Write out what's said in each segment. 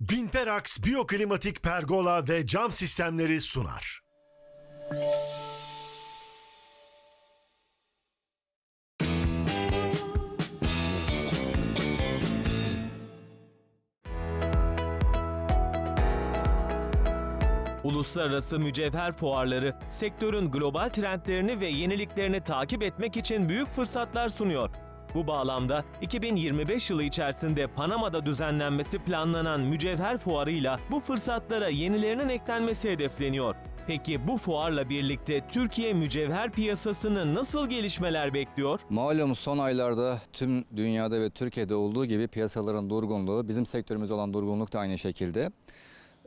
Vinperax Biyoklimatik Pergola ve Cam Sistemleri sunar. Uluslararası mücevher fuarları sektörün global trendlerini ve yeniliklerini takip etmek için büyük fırsatlar sunuyor. Bu bağlamda 2025 yılı içerisinde Panama'da düzenlenmesi planlanan mücevher fuarıyla bu fırsatlara yenilerinin eklenmesi hedefleniyor. Peki bu fuarla birlikte Türkiye mücevher piyasasını nasıl gelişmeler bekliyor? Malum son aylarda tüm dünyada ve Türkiye'de olduğu gibi piyasaların durgunluğu, bizim sektörümüzde olan durgunluk da aynı şekilde.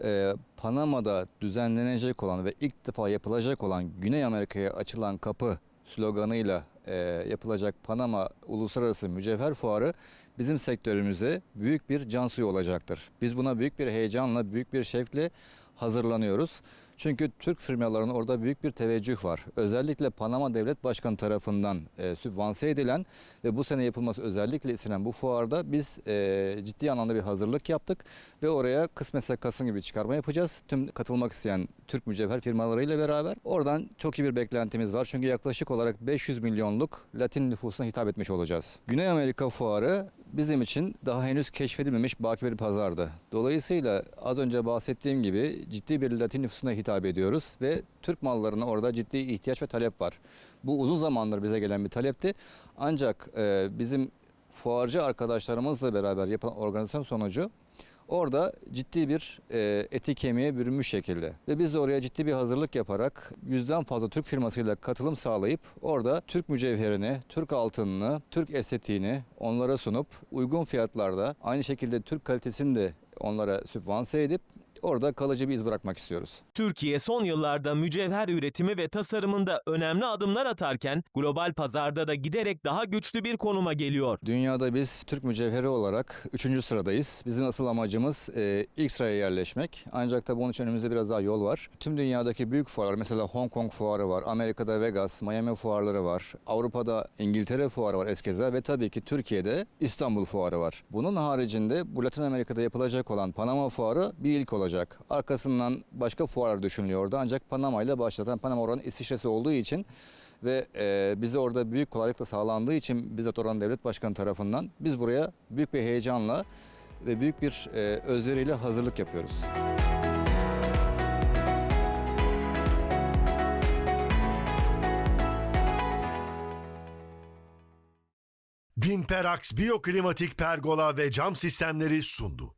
Ee, Panama'da düzenlenecek olan ve ilk defa yapılacak olan Güney Amerika'ya açılan kapı sloganıyla e, yapılacak Panama Uluslararası Mücevher Fuarı bizim sektörümüze büyük bir can suyu olacaktır. Biz buna büyük bir heyecanla, büyük bir şevkle hazırlanıyoruz. Çünkü Türk firmalarının orada büyük bir teveccüh var. Özellikle Panama Devlet Başkanı tarafından e, sübvanse edilen ve bu sene yapılması özellikle istenen bu fuarda biz e, ciddi anlamda bir hazırlık yaptık ve oraya kısmetse Kasım gibi çıkarma yapacağız. Tüm katılmak isteyen Türk mücevher firmalarıyla beraber oradan çok iyi bir beklentimiz var. Çünkü yaklaşık olarak 500 milyonluk Latin nüfusuna hitap etmiş olacağız. Güney Amerika fuarı bizim için daha henüz keşfedilmemiş baki bir pazardı. Dolayısıyla az önce bahsettiğim gibi ciddi bir Latin nüfusuna hitap ediyoruz ve Türk mallarına orada ciddi ihtiyaç ve talep var. Bu uzun zamandır bize gelen bir talepti. Ancak e, bizim fuarcı arkadaşlarımızla beraber yapılan organizasyon sonucu Orada ciddi bir e, eti kemiğe bürünmüş şekilde ve biz de oraya ciddi bir hazırlık yaparak yüzden fazla Türk firmasıyla katılım sağlayıp orada Türk mücevherini, Türk altınını, Türk estetiğini onlara sunup uygun fiyatlarda aynı şekilde Türk kalitesini de onlara sübvanse edip orada kalıcı bir iz bırakmak istiyoruz. Türkiye son yıllarda mücevher üretimi ve tasarımında önemli adımlar atarken global pazarda da giderek daha güçlü bir konuma geliyor. Dünyada biz Türk mücevheri olarak 3. sıradayız. Bizim asıl amacımız e, ilk sıraya yerleşmek. Ancak tabii bunun için önümüzde biraz daha yol var. Tüm dünyadaki büyük fuarlar mesela Hong Kong fuarı var, Amerika'da Vegas, Miami fuarları var, Avrupa'da İngiltere fuarı var eskeza ve tabii ki Türkiye'de İstanbul fuarı var. Bunun haricinde bu Latin Amerika'da yapılacak olan Panama fuarı bir ilk olacak. Arkasından başka fuarlar düşünülüyordu ancak Panama ile başlatan Panama oranın İsviçre'si olduğu için ve e, bize orada büyük kolaylıkla sağlandığı için bizzat oranın devlet başkanı tarafından biz buraya büyük bir heyecanla ve büyük bir e, özveriyle hazırlık yapıyoruz. Vinperax Biyoklimatik Pergola ve Cam Sistemleri sundu.